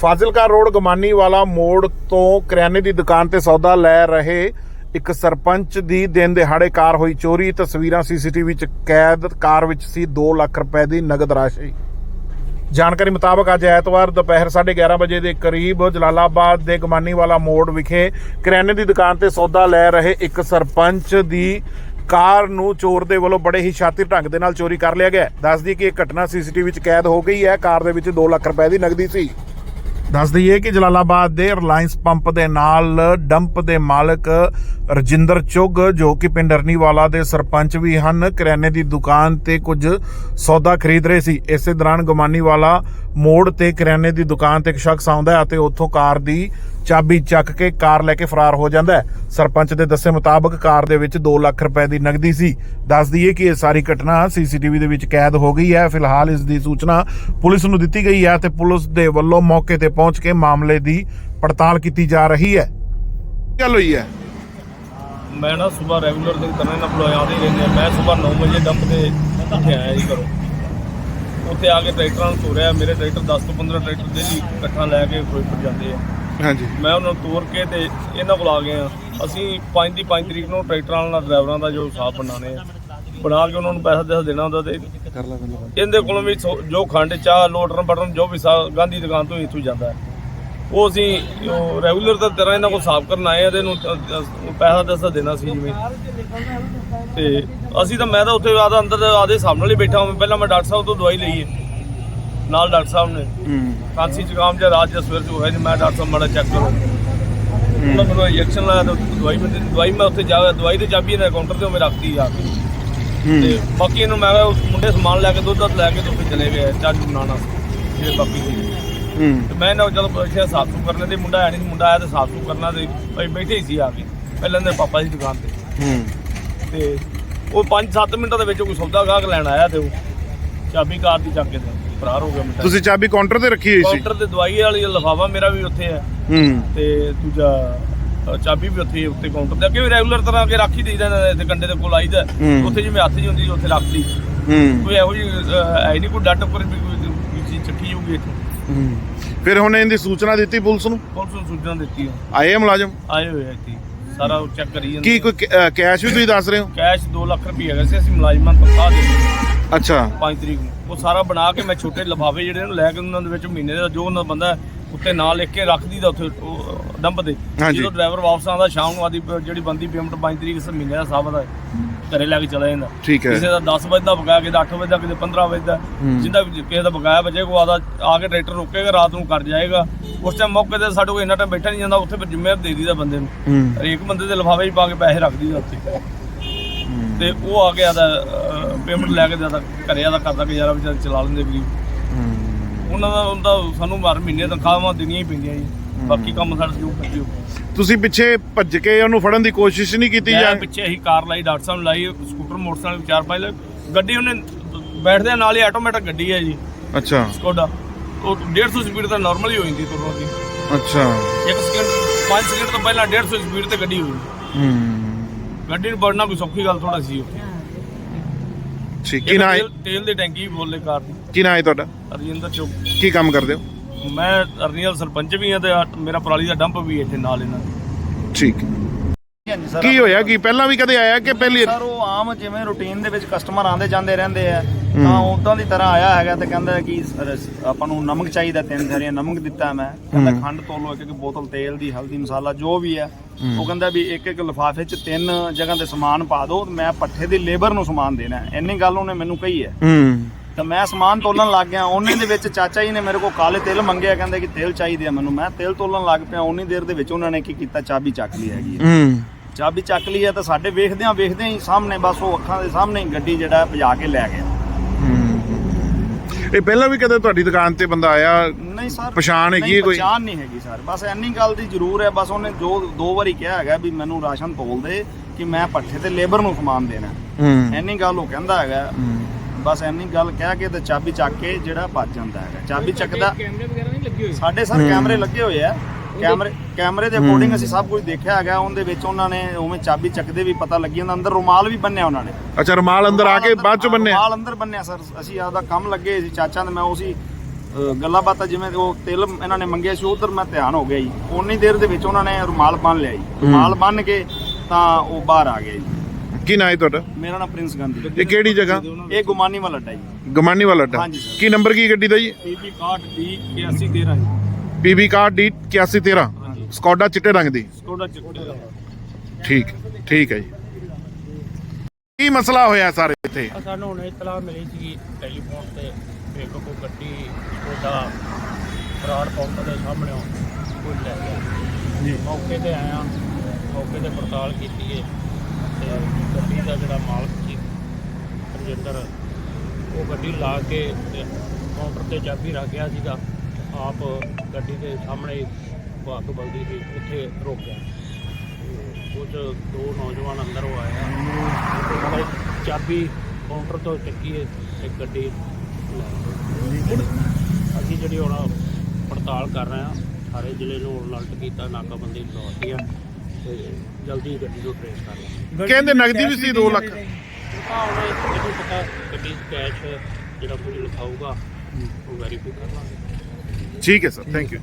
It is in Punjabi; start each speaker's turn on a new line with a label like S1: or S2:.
S1: ਫਾਜ਼ਿਲਕਾ ਰੋਡ ਗਮਾਨੀ ਵਾਲਾ ਮੋੜ ਤੋਂ ਕਰਿਆਨੇ ਦੀ ਦੁਕਾਨ ਤੇ ਸੌਦਾ ਲੈ ਰਹੇ ਇੱਕ ਸਰਪੰਚ ਦੀ ਦਿਨ ਦਿਹਾੜੇ ਕਾਰ ਹੋਈ ਚੋਰੀ। ਤਸਵੀਰਾਂ ਸੀਸੀਟੀਵੀ 'ਚ ਕੈਦ ਕਾਰ ਵਿੱਚ ਸੀ 2 ਲੱਖ ਰੁਪਏ ਦੀ ਨਗਦ ਰਾਸ਼ੀ। ਜਾਣਕਾਰੀ ਮੁਤਾਬਕ ਅੱਜ ਐਤਵਾਰ ਦੁਪਹਿਰ 11:30 ਵਜੇ ਦੇ ਕਰੀਬ ਜਲਾਲਾਬਾਦ ਦੇ ਗਮਾਨੀ ਵਾਲਾ ਮੋੜ ਵਿਖੇ ਕਰਿਆਨੇ ਦੀ ਦੁਕਾਨ ਤੇ ਸੌਦਾ ਲੈ ਰਹੇ ਇੱਕ ਸਰਪੰਚ ਦੀ ਕਾਰ ਨੂੰ ਚੋਰ ਦੇ ਵੱਲੋਂ ਬੜੇ ਹੀ ਸ਼ਾਤਿਰ ਢੰਗ ਦੇ ਨਾਲ ਚੋਰੀ ਕਰ ਲਿਆ ਗਿਆ ਦੱਸਦੀ ਕਿ ਇਹ ਘਟਨਾ ਸੀਸੀਟੀਵੀ ਵਿੱਚ ਕੈਦ ਹੋ ਗਈ ਹੈ। ਕਾਰ ਦੇ ਵਿੱਚ 2 ਲੱਖ ਰੁਪਏ ਦੀ ਨਗਦੀ ਸੀ। ਦੱਸ ਦਈਏ ਕਿ ਜਲਾਲਾਬਾਦ ਦੇ ਰਿਲਾਇੰਸ ਪੰਪ ਦੇ ਨਾਲ ਡੰਪ ਦੇ ਮਾਲਕ ਰਜਿੰਦਰ ਚੁੱਗ, ਜੋ ਕਿ ਪਿੰਡ ਅਰਨੀਵਾਲਾ ਦੇ ਸਰਪੰਚ ਵੀ ਹਨ, ਕਰਿਆਨੇ ਦੀ ਦੁਕਾਨ ਤੇ ਕੁਝ ਸੌਦਾ ਖਰੀਦ ਰਹੇ ਸੀ। ਇਸੇ ਦੌਰਾਨ ਗਮਾਨੀਵਾਲਾ ਮੋੜ ਤੇ ਕਰਿਆਨੇ ਦੀ ਦੁਕਾਨ ਤੇ ਇੱਕ ਸ਼ਖਸ ਆਉਂਦਾ ਹੈ ਅਤੇ ਉੱਥੋਂ ਕਾਰ ਦੀ ਚਾਬੀ ਚੱਕ ਕੇ ਕਾਰ ਲੈ ਕੇ ਫਰਾਰ ਹੋ ਜਾਂਦਾ ਸਰਪੰਚ ਦੇ ਦੱਸੇ ਮੁਤਾਬਕ ਕਾਰ ਦੇ ਵਿੱਚ 2 ਲੱਖ ਰੁਪਏ ਦੀ ਨਗਦੀ ਸੀ। ਦੱਸ ਦਈਏ ਕਿ ਇਹ ਸਾਰੀ ਘਟਨਾ ਸੀਸੀਟੀਵੀ ਦੇ ਵਿੱਚ ਕੈਦ ਹੋ ਗਈ ਹੈ। ਫਿਲਹਾਲ ਇਸ ਦੀ ਸੂਚਨਾ ਪੁਲਿਸ ਨੂੰ ਦਿੱਤੀ ਗਈ ਹੈ ਤੇ ਪੁਲਿਸ ਦੇ ਵੱਲੋਂ ਮੌਕੇ ਤੇ ਪਹੁੰਚ ਕੇ ਮਾਮਲੇ ਦੀ ਪੜਤਾਲ ਕੀਤੀ ਜਾ ਰਹੀ ਹੈ। ਗੱਲ ਹੋਈ ਹੈ?
S2: ਮੈਂ ਨਾ ਸਵੇਰ ਰੈਗੂਲਰ ਦੀ ਤਰ੍ਹਾਂ ਨਾ ਬੁਲਾਇਆ, ਆਉਂਦੇ ਰਹਿੰਦੇ ਆ। ਮੈਂ ਸਵੇਰ 9 ਵਜੇ ਡੰਪ ਤੇ ਉੱਥੇ ਆਇਆ ਜੀ ਘਰੋਂ। ਉੱਥੇ ਆ ਕੇ ਟਰੈਕਟਰਾਂ ਨੂੰ ਤੋਰਿਆ। ਮੇਰੇ ਟਰੈਕਟਰ 10 ਤੋਂ 15 ਟਰੈਕਟਰ ਦੇ ਲਈ ਇਕੱਠਾ ਲੈ ਕੇ ਫਿਰੋਜ਼ਪੁਰ ਜਾਂਦੇ ਆ।
S1: ਹਾਂਜੀ।
S2: ਮੈਂ ਉਹਨਾਂ ਨੂੰ ਤੋਰ ਕੇ ਤੇ ਇਹਨਾਂ ਕੋਲ ਆ ਗਏ ਆ ਅਸੀਂ 5 ਦੀ 5 ਤਰੀਕ ਨੂੰ ਟਰੈਕਟਰਾਂ ਨਾਲ ਡਰਾਈਵਰਾਂ ਦਾ ਜੋ ਹਿਸਾਬ ਬਣਾਣੇ ਆ। ਬਣਾ ਕੇ ਉਹਨਾਂ ਨੂੰ ਪੈਸਾ ਦੇਸਾ ਦੇਣਾ ਹੁੰਦਾ ਤੇ ਇਹਦੇ ਕੋਲੋਂ ਵੀ ਜੋ ਖੰਡ ਚਾਹ ਲੋਟਰਨ ਬਟਨ ਜੋ ਵੀ ਗਾਂਧੀ ਦੁਕਾਨ ਤੋਂ ਇੱਥੋਂ ਜਾਂਦਾ ਉਹ ਅਸੀਂ ਰੈਗੂਲਰ ਤਾਂ ਤਰ੍ਹਾਂ ਇਹਨਾਂ ਕੋਲ ਸਾਫ਼ ਕਰਨ ਆਏ ਆ ਤੇ ਇਹਨੂੰ ਪੈਸਾ ਦੇਸਾ ਦੇਣਾ ਸੀ ਜਿਵੇਂ। ਤੇ ਅਸੀਂ ਤਾਂ ਮੈਂ ਤਾਂ ਉੱਥੇ ਆਦਾ ਅੰਦਰ ਆਦੇ ਸਾਹਮਣੇ ਹੀ ਬੈਠਾ ਹਾਂ। ਪਹਿਲਾਂ ਮੈਂ ਡਾਕਟਰ ਸਾਹਿਬ ਤੋਂ ਦਵਾਈ ਲਈ ਹੈ। ਨਾਲ ਡਾਕਟਰ ਸਾਹਿਬ ਨੇ।
S1: ਹੂੰ।
S2: ਖਾਂਸੀ ਜ਼ੁਕਾਮ ਜਾਂ ਰਾਤ ਜਾਂ ਸਵੇਰ ਚ ਹੋਇਆ ਨਹੀਂ ਮੈਂ ਡਾਕਟਰ ਸਾਹਿਬ ਮਾੜਾ ਚੈੱਕ ਕਰੋ। ਉਹਨਾਂ ਮੈਨੂੰ ਇੰਜੈਕਸ਼ਨ ਲਾਇਆ ਤੇ ਦਵਾਈ ਮੈਂ। ਦਵਾਈ ਮੈਂ ਉੱਥੇ ਜਾ ਦਵਾਈ ਦੀ ਚਾਬੀ ਇਹਨੇ ਕਾਊਂਟਰ ਤੇ ਉਹ ਮੈਂ ਰੱਖਤੀ ਆ ਕੇ। ਤੇ ਬਾਕੀ ਇਹਨੂੰ ਮੈਂ ਉਸ ਮੁੰਡੇ ਸਮਾਨ ਲੈ ਕੇ ਦੁੱਧ ਦੱਧ ਲੈ ਕੇ ਤੇ ਚਲੇ ਗਏ ਚੂਹ ਬਣਾਉਣਾ ਜਿਹੜੇ ਬਾਕੀ ਸੀ।
S1: ਹੂੰ।
S2: ਤੇ ਮੈਂ ਨਾ ਚਲੋ ਪੁੱਛਿਆ ਸਾਫ਼ ਸੁਥਰਾ ਕਰਨੇ ਤੇ ਮੁੰਡਾ ਆਇਆ ਨਹੀਂ ਮੁੰਡਾ ਆਇਆ ਤੇ ਸਾਫ਼ ਸੁਥਰਾ ਕਰਨਾ ਤੇ ਭਾਈ ਬੈਠੇ ਹੀ ਸੀ ਆ ਕੇ। ਪਹਿਲਾਂ ਦੇ ਪਾਪਾ ਦੀ ਦੁਕਾਨ ਤੇ।
S1: ਹੂੰ।
S2: ਤੇ ਉਹ 5-7 ਮਿੰਟਾਂ ਦੇ ਵਿੱਚ ਕੋਈ ਸੌਦਾ ਗਾਹਕ ਲੈਣ ਆਇਆ ਤੇ ਉਹ ਚਾਬੀ ਕਾਰ ਦੀ ਚੱਕ ਕੇ ਤੇ ਫਰਾਰ ਹੋ ਗਿਆ ਮੁੰਡਾ।
S1: ਤੁਸੀਂ ਚਾਬੀ ਕਾਊਂਟਰ ਤੇ ਰੱਖੀ ਹੋਈ ਸੀ?
S2: ਕਾਊਂਟਰ ਤੇ ਦਵਾਈ ਵਾਲੀ ਲਫਾਫਾ ਮੇਰਾ ਵੀ ਉੱਥੇ ਹੈ।
S1: ਹੂੰ।
S2: ਤੇ ਦੂਜਾ ਅ, ਚਾਬੀ ਵੀ ਉੱਥੇ ਉੱਤੇ ਕਾਊਂਟਰ ਤੇ। ਅੱਗੇ ਵੀ ਰੈਗੂਲਰ ਤਰ੍ਹਾਂ ਕੇ ਰੱਖ ਹੀ ਦੇਈਦਾ ਇੱਥੇ ਕੰਡੇ ਦੇ ਕੋਲ ਆਈਦਾ।
S1: ਹੂੰ।
S2: ਉੱਥੇ ਜਿਵੇਂ ਹੱਥ ਜੀ ਹੁੰਦੀ ਸੀ, ਉੱਥੇ ਰੱਖ ਲਈ
S1: ਹੂੰ।
S2: ਕੋਈ ਇਹੋ ਜਿਹੀ ਅ, ਹੈ ਨਹੀਂ ਕੋਈ ਡੱਟ ਉੱਪਰ ਵੀ ਕੋਈ ਕੋਈ ਚੀਜ਼ ਚੱਕੀ ਹੋਊਗੀ ਇੱਥੇ।
S1: ਹੂੰ। ਫਿਰ ਹੁਣ ਇਹਦੀ ਸੂਚਨਾ ਦਿੱਤੀ ਪੁਲਿਸ ਨੂੰ?
S2: ਪੁਲਿਸ ਨੂੰ ਸੂਚਨਾ ਦਿੱਤੀ
S1: ਆਏ ਆ ਮੁਲਾਜ਼ਮ?
S2: ਆਏ ਹੋਏ ਆ ਇੱਥੇ। ਸਾਰਾ ਚੈੱਕ ਕਰੀ ਜਾਂਦੇ
S1: ਕੀ ਕੋਈ ਕ- ਅਹ ਕੈਸ਼ ਵੀ ਤੁਸੀਂ ਦੱਸ ਰਹੇ ਹੋ?
S2: ਕੈਸ਼ 2 ਲੱਖ ਰੁਪਏ ਹੈਗਾ ਸੀ ਅਸੀਂ ਮੁਲਾਜ਼ਮਾਂ ਨੂੰ ਤਨਖਾਹ ਦੇ ਦਿੱਤੀ।
S1: ਅੱਛਾ।
S2: 5 ਤਰੀਕ ਨੂੰ। ਉਹ ਸਾਰਾ ਬਣਾ ਕੇ ਮੈਂ ਛੋਟੇ ਲਿਫਾਫੇ ਜਿਹੜੇ ਨੂੰ ਲੈ ਕੇ ਉਹਨਾਂ ਦੇ ਵਿੱਚ ਮਹੀਨੇ ਦਾ ਜੋ ਉਹਨਾਂ ਬੰਦਾ ਉੱਤੇ ਨਾਂ ਲਿਖ ਕੇ ਰੱਖ ਦੀਦਾ ਉੱਥੇ ਡੰਪ ਤੇ। ਜਦੋਂ ਡਰਾਈਵਰ ਵਾਪਸ ਆਉਂਦਾ ਸ਼ਾਮ ਨੂੰ ਆਦੀ ਜਿਹੜੀ ਬੰਦੀ ਪੇਮੈਂਟ 5 ਤਰੀਕ ਇਸ ਮਹੀਨੇ ਦਾ ਸਾਬਤ ਹੈ ਘਰੇ ਲੈ ਕੇ ਚਲਾ ਜਾਂਦਾ।
S1: ਹੈ।
S2: ਕਿਸੇ ਦਾ 10 ਵਜੇ ਦਾ ਬਕਾਇਆ ਕਿਸੇ ਦਾ 8 ਵਜੇ ਦਾ ਕਿਸੇ 15 ਵਜੇ ਦਾ ਜਿੰਦਾ ਵੀ ਕਿਸੇ ਦਾ ਬਕਾਇਆ ਬਚੇ ਕੋ ਆਦਾ ਆ ਕੇ ਟਰੈਕਟਰ ਰੋਕੇਗਾ ਰਾਤ ਨੂੰ ਕਰ ਜਾਏਗਾ। ਉਸ ਟਾਈਮ ਮੌਕੇ ਤੇ ਸਾਡੇ ਕੋਲ ਇੰਨਾ ਟਾਈਮ ਬੈਠਾ ਨਹੀਂ ਜਾਂਦਾ ਉੱਥੇ ਫਿਰ ਜ਼ਿੰਮੇਵਾਰ ਦੇ ਦੀਦਾ ਬੰਦੇ ਨੂੰ।
S1: ਹੂੰ।
S2: ਹਰੇਕ ਬੰਦੇ ਦੇ ਲਿਫਾਫੇ 'ਚ ਪਾ ਕੇ ਪੈਸੇ ਰੱਖ ਦੀਦਾ ਉੱਥੇ। ਤੇ ਉਹ ਆ ਗਿਆ ਦਾ ਪੇਮੈਂਟ ਲੈ ਕੇ ਦਾ ਘਰੇ ਆਦਾ ਕਰਦਾ ਗੁਜ਼ਾਰਾ ਵਿਚਾਰੇ ਚਲਾ ਲੈਂਦੇ ਗਰੀਬ ਉਹਨਾਂ ਦਾ ਹੁੰਦਾ ਸਾਨੂੰ ਹਰ ਮਹੀਨੇ ਤਨਖਾਹਾਂ ਦੇਣੀਆਂ ਹੀ ਪੈਂਦੀਆਂ ਜੀ। ਬਾਕੀ ਕੰਮ ਸਾਡਾ ਜੋ ਕਰਜੋ
S1: ਤੁਸੀਂ ਪਿੱਛੇ ਭੱਜ ਕੇ ਉਹਨੂੰ ਫੜਨ ਦੀ ਕੋਸ਼ਿਸ਼ ਨਹੀਂ ਕੀਤੀ
S2: ਮੈਂ
S1: ਜਾਂ
S2: ਪਿੱਛੇ ਹੀ ਕਾਰ ਲਾਈ ਡਾਕਟਰ ਸਾਹਿਬ ਨੂੰ ਲਾਈ ਸਕੂਟਰ ਮੋਟਰਸਾਈਕਲ ਚਾਰ ਪੰਜ ਲਾਏ ਗੱਡੀ ਉਹਨੇ ਬੈਠਦੇ ਨਾਲ ਹੀ ਆਟੋਮੈਟਿਕ ਗੱਡੀ ਹੈ ਜੀ।
S1: ਅੱਛਾ।
S2: ਸਕੋਡਾ। ਉਹ 150 ਸਪੀਡ ਤਾਂ ਨਾਰਮਲ ਹੀ ਹੋ ਜਾਂਦੀ ਤੁਰਨੋਂ ਦੀ
S1: ਅੱਛਾ।
S2: ਇੱਕ ਸਕਿੰਟ 5 ਸਕਿੰਟ ਤੋਂ ਪਹਿਲਾਂ 150 ਸਪੀਡ ਤੇ ਗੱਡੀ ਹੋਈ
S1: ਹੂੰ।
S2: ਗੱਡੀ ਨੂੰ ਵੜਨਾ ਕੋਈ ਸੌਖੀ ਗੱਲ ਥੋੜਾ ਸੀ ਉੱਥੇ।
S1: ਠੀਕ ਕੀ ਨਾ
S2: ਤੇਲ ਤੇਲ ਦੀ ਟੈਂਕੀ ਵੀ ਬੋਲੇ ਕਾਰ ਦੀ।
S1: ਕੀ ਨਾ ਹੈ ਤੁਹਾਡਾ?
S2: ਰਜਿੰਦਰ ਚੌਕ
S1: ਕੀ ਕੰਮ ਕਰਦੇ ਹੋ?
S2: ਮੈਂ ਅਰਨੀਅਲ ਸਰਪੰਚ ਵੀ ਹਾਂ ਤੇ ਮੇਰਾ ਪਰਾਲੀ ਦਾ ਡੰਪ ਵੀ ਇੱਥੇ ਨਾਲ ਇਹਨਾਂ ਦੇ।
S1: ਠੀਕ।
S3: ਹਾਂਜੀ ਸਰ
S1: ਕੀ ਹੋਇਆ? ਕੀ ਪਹਿਲਾਂ ਵੀ ਕਦੇ ਆਇਆ ਕਿ ਪਹਿਲੀ
S3: ਸਰ ਉਹ ਆਮ ਜਿਵੇਂ ਰੂਟੀਨ ਦੇ ਵਿੱਚ ਕਸਟਮਰ ਆਉਂਦੇ ਜਾਂਦੇ ਰਹਿੰਦੇ ਆ। ਤਾਂ ਉਦਾਂ ਦੀ ਤਰ੍ਹਾਂ ਆਇਆ ਹੈਗਾ ਤੇ ਕਹਿੰਦਾ ਕਿ ਆਪਾਂ ਨੂੰ ਨਮਕ ਚਾਹੀਦਾ ਤਿੰਨ ਥੈਲੀਆਂ ਨਮਕ ਦਿੱਤਾ ਮੈਂ। ਕਹਿੰਦਾ ਖੰਡ ਤੋਲੋ ਇੱਕ ਇੱਕ ਬੋਤਲ ਤੇਲ ਦੀ ਹਲਦੀ ਮਸਾਲਾ ਜੋ ਵੀ ਹੈ। ਉਹ ਕਹਿੰਦਾ ਵੀ ਇੱਕ ਇੱਕ ਲਿਫਾਫੇ 'ਚ ਤਿੰਨ ਜਗ੍ਹਾ ਤੇ ਸਮਾਨ ਪਾ ਦਿਓ ਤੇ ਮੈਂ ਪੱਠੇ ਦੀ ਲੇਬਰ ਨੂੰ ਸਮਾਨ ਦੇਣਾ ਹੈ। ਇੰਨੀ ਗੱਲ ਉਹਨੇ ਮੈਨੂੰ ਕਹੀ ਹੈ।
S1: ਹੂੰ।
S3: ਤਾਂ ਮੈਂ ਸਮਾਨ ਤੋਲਣ ਲੱਗ ਗਿਆ। ਉਹਨੇ ਦੇ ਵਿੱਚ ਚਾਚਾ ਜੀ ਨੇ ਮੇਰੇ ਕੋਲ ਕਾਲੇ ਤਿਲ ਮੰਗਿਆ ਕਹਿੰਦੇ ਕਿ ਤੇਲ ਚਾਹੀਦੇ ਆ ਮੈਨੂੰ। ਮੈਂ ਤੇਲ ਤੋਲਣ ਲੱਗ ਪਿਆ ਉਨੀ ਦੇਰ ਦੇ ਵਿੱਚ ਉਹਨਾਂ ਨੇ ਕੀ ਕੀਤਾ? ਚਾਬੀ ਚੱਕ ਲਈ ਹੈਗੀ ਹੈ।
S1: ਹੂੰ।
S3: ਚਾਬੀ ਚੱਕ ਲਈ ਹੈ ਤਾਂ ਸਾਡੇ ਵੇਖਦਿਆਂ ਵੇਖਦਿਆਂ ਹੀ ਸਾਹਮਣੇ ਬਸ ਉਹ ਅੱਖਾਂ ਦੇ ਸਾਹਮਣੇ ਹੀ ਗੱਡੀ ਜਿਹੜਾ ਭਜਾ ਕੇ ਲੈ ਗਿਆ।
S1: ਇਹ ਪਹਿਲਾਂ ਵੀ ਕਦੇ ਤੁਹਾਡੀ ਦੁਕਾਨ ਤੇ ਬੰਦਾ ਆਇਆ?
S3: ਨਹੀਂ ਸਰ
S1: ਪਛਾਣ ਹੈਗੀ ਹੈ ਕੋਈ?
S3: ਪਛਾਣ ਨਹੀਂ ਹੈਗੀ ਸਰ। ਬਸ ਇੰਨੀ ਗੱਲ ਦੀ ਜ਼ਰੂਰ ਹੈ ਬਸ ਉਹਨੇ ਜੋ ਦੋ ਵਾਰੀ ਕਿਹਾ ਹੈਗਾ ਵੀ ਮੈਨੂੰ ਰਾਸ਼ਨ ਤੋਲ ਦੇ ਕਿ ਮੈਂ ਪੱਠੇ ਤੇ ਲੇਬਰ ਨੂੰ ਸਮਾਨ ਦੇਣਾ
S1: ਹੂੰ।
S3: ਇੰਨੀ ਗੱਲ ਉਹ ਕਹਿੰਦਾ ਹੈਗਾ। ਬਸ ਇੰਨੀ ਗੱਲ ਕਹਿ ਕੇ ਤੇ ਚਾਬੀ ਚੱਕ ਕੇ ਜਿਹੜਾ ਭੱਜ ਜਾਂਦਾ ਹੈਗਾ। ਚਾਬੀ ਚੱਕਦਾ
S2: ਕੈਮਰੇ ਵਗੈਰਾ ਨਹੀਂ ਲੱਗੇ ਹੋਏ?
S3: ਸਾਡੇ ਸਰ ਕੈਮਰੇ ਲੱਗੇ ਹੋਏ ਆ। ਕੈਮਰੇ ਕੈਮਰੇ ਦੇ ਅਕੋਰਡਿੰਗ ਅਸੀਂ ਸਭ ਕੁਝ ਦੇਖਿਆ ਹੈਗਾ ਉਹਦੇ ਵਿੱਚ ਉਹਨਾਂ ਨੇ ਉਵੇਂ ਚਾਬੀ ਚੱਕਦੇ ਵੀ ਪਤਾ ਲੱਗੀ ਜਾਂਦਾ ਅੰਦਰ ਰੁਮਾਲ ਵੀ ਬੰਨਿਆ ਉਹਨਾਂ ਨੇ।
S1: ਅੱਛਾ ਰਮਾਲ ਅੰਦਰ ਆ ਕੇ ਬਾਅਦ ਚ ਬੰਨੇ
S3: ਰੁਮਾਲ ਅੰਦਰ ਬੰਨਿਆ ਸਰ। ਅਸੀਂ ਆਪਦਾ ਕੰਮ ਲੱਗੇ ਸੀ ਚਾਚਾ ਤੇ ਮੈਂ ਉਸੇ ਗੱਲਾਂ ਬਾਤਾਂ ਜਿਵੇਂ ਉਹ ਤਿਲ ਇਹਨਾਂ ਨੇ ਮੰਗਿਆ ਸੀ ਉਧਰ ਮੈਂ ਧਿਆਨ ਹੋ ਗਿਆ ਜੀ। ਉਨੀ ਦੇਰ ਦੇ ਵਿੱਚ ਉਹਨਾਂ ਨੇ ਰੁਮਾਲ ਬੰਨ ਲਿਆ ਜੀ। ਰੁਮਾਲ ਬੰਨ ਕੇ ਤਾਂ ਉਹ ਬਾਹਰ ਆ ਗਿਆ ਜੀ।
S1: ਕੀ ਨਾਂ ਹੈ ਤੁਹਾਡਾ?
S3: ਮੇਰਾ ਨਾਮ ਪ੍ਰਿੰਸ ਗਾਂਧੀ।
S1: ਇਹ ਕਿਹੜੀ ਜਗ੍ਹਾ?
S3: ਇਹ ਗੁਮਾਨੀ ਵਾਲਾ ਅੱਡਾ ਜੀ।
S1: ਗਮਾਨੀ ਵਾਲਾ ਅੱਡਾ।
S3: ਹਾਂਜੀ ਸਰ।
S1: ਕੀ ਨੰਬਰ ਕੀ ਗੱਡੀ ਦਾ ਜੀ?
S2: ਪੀਪੀ 61 ਦੀ 8113 ਜੀ।
S1: ਪੀਬੀ ਕਾਰ ਡੀ 8113 ਸਕੋਡਾ ਚਿੱਟੇ ਰੰਗ ਦੀ।
S2: ਸਕੋਡਾ ਚਿੱਟੇ ਦਾ
S1: ਠੀਕ ਠੀਕ ਹੈ ਜੀ। ਕੀ ਮਸਲਾ ਹੋਇਆ ਸਾਰੇ ਇੱਥੇ?
S4: ਸਾਨੂੰ ਹੁਣ ਇਤਲਾਹ ਮਿਲੀ ਸੀ ਟੈਲੀਫੋਨ ਤੇ ਇੱਕ ਕੋ ਗੱਡੀ ਉਹਦਾ ਫਰਾਡ ਕਾਊਂਟਰ ਦੇ ਸਾਹਮਣੇ ਕੋਈ ਲੈ ਗਿਆ। ਜੀ। ਮੌਕੇ ਤੇ ਆਇਆ ਮੌਕੇ ਤੇ ਪੜਤਾਲ ਕੀਤੀ ਹੈ ਤੇ ਗੱਡੀ ਦਾ ਜਿਹੜਾ ਮਾਲਕ ਸੀ ਰਜਿੰਦਰ ਉਹ ਗੱਡੀ ਲਾ ਕੇ ਕਾਊਂਟਰ ਤੇ ਚਾਬੀ ਰੱਖ ਗਿਆ ਸੀਗਾ। ਆਪ ਗੱਡੀ ਦੇ ਸਾਹਮਣੇ ਵਾਕ ਬਲਦੀ ਸੀ ਉੱਥੇ ਰੁਕ ਗਿਆ। ਤੇ ਉਹ 'ਚ ਦੋ ਨੌਜਵਾਨ ਅੰਦਰ ਉਹ ਆਇਆ ਉਹਨਾਂ ਨੇ ਚਾਬੀ ਕਾਊਂਟਰ ਤੋਂ ਚੱਕੀ ਹੈ ਤੇ ਗੱਡੀ। ਅਸੀਂ ਜਿਹੜੀ ਹੁਣ ਪੜਤਾਲ ਕਰ ਰਹੇ ਹਾਂ ਸਾਰੇ ਜ਼ਿਲ੍ਹੇ ਨੂੰ ਅਲਰਟ ਕੀਤਾ ਨਾਕਾਬੰਦੀ ਲਗਾਤੀ ਆ ਤੇ ਜਲਦੀ ਗੱਡੀ ਨੂੰ ਟ੍ਰੇਸ ਕਰ ਲਾਂਗੇ।
S1: ਕਹਿੰਦੇ ਨਗਦੀ ਵੀ ਸੀ 2 ਲੱਖ।
S4: ਇਹਨੂੰ ਪਤਾ ਗੱਡੀ 'ਚ ਕੈਸ਼ ਜਿਹੜਾ ਕੁਝ ਲਿਖਾਊਗਾ ਉਹ ਵੈਰੀਫਾਈ ਕਰ ਲਾਂਗੇ।
S1: ਠੀਕ ਹੈ ਸਰ ਥੈਂਕ ਯੂ